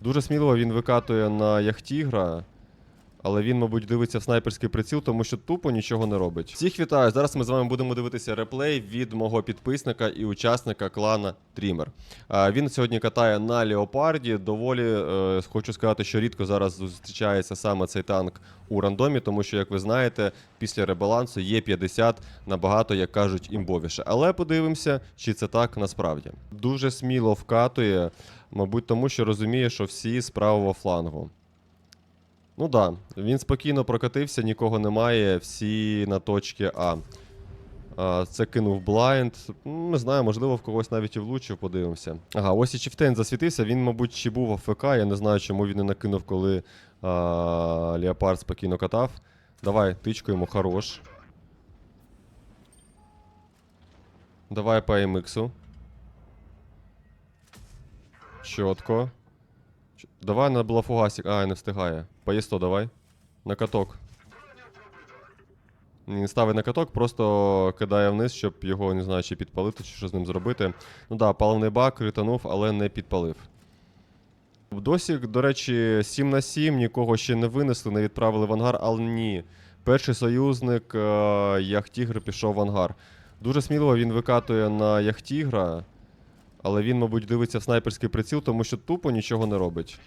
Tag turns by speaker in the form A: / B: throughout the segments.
A: Дуже сміливо він викатує на яхтігра. Але він, мабуть, дивиться в снайперський приціл, тому що тупо нічого не робить. Всіх вітаю! Зараз ми з вами будемо дивитися реплей від мого підписника і учасника клана Трімер. Він сьогодні катає на Леопарді. Доволі е, хочу сказати, що рідко зараз зустрічається саме цей танк у рандомі, тому що, як ви знаєте, після ребалансу є 50 набагато, як кажуть, імбовіше. Але подивимося, чи це так насправді. Дуже сміло вкатує, мабуть, тому що розуміє, що всі з правого флангу. Ну да. він спокійно прокатився, нікого немає, всі на точці А. Це кинув блайнд. Не знаю, можливо, в когось навіть і влучив, подивимося. Ага, ось і Чифтейн засвітився. Він, мабуть, чи був АФК. Я не знаю, чому він не накинув, коли а, Леопард спокійно катав. Давай, тичку йому хорош. Давай по AMX. Чітко. Давай на блафугасик. А, не встигає. По Є100 давай. На каток. Не ставить на каток, просто кидає вниз, щоб його, не знаю, чи підпалити, чи що з ним зробити. Ну да, паливний бак кританув, але не підпалив. Досі, до речі, 7 на 7, нікого ще не винесли, не відправили в ангар, але ні. Перший союзник е, Яхтігр пішов в ангар. Дуже сміливо він викатує на Яхтігра, але він, мабуть, дивиться в снайперський приціл, тому що тупо нічого не робить.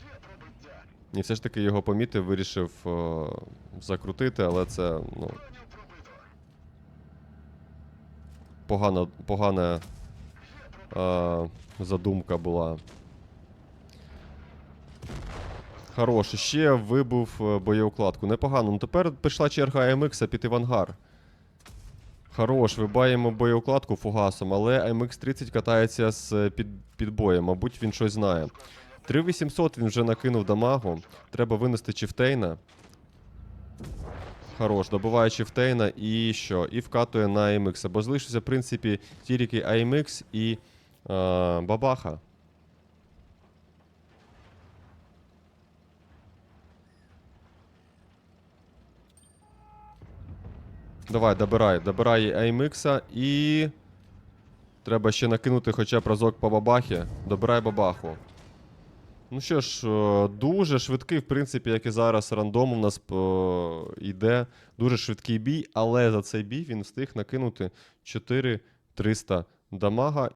A: І все ж таки його помітив, вирішив е, закрутити, але це, ну. Погана, погана е, задумка була. Хорош. Ще вибув е, боєукладку. Непогано. Ну тепер прийшла черга піти в ангар. Хорош, вибаємо боєукладку фугасом, але AMX 30 катається з е, під, підбоєм. Мабуть, він щось знає. 3800 він вже накинув дамагу. Треба винести Чифтейна. Хорош, добиває Чифтейна і що? І вкатує на AMX. Бо залишився, в принципі, тільки AMX і е, Бабаха. Давай, добирай, добирай AMX і. Треба ще накинути хоча б разок по бабахі. Добирай бабаху. Ну що ж, е, дуже швидкий, в принципі, як і зараз рандом у нас е, йде. Дуже швидкий бій, але за цей бій він встиг накинути 4300 дамага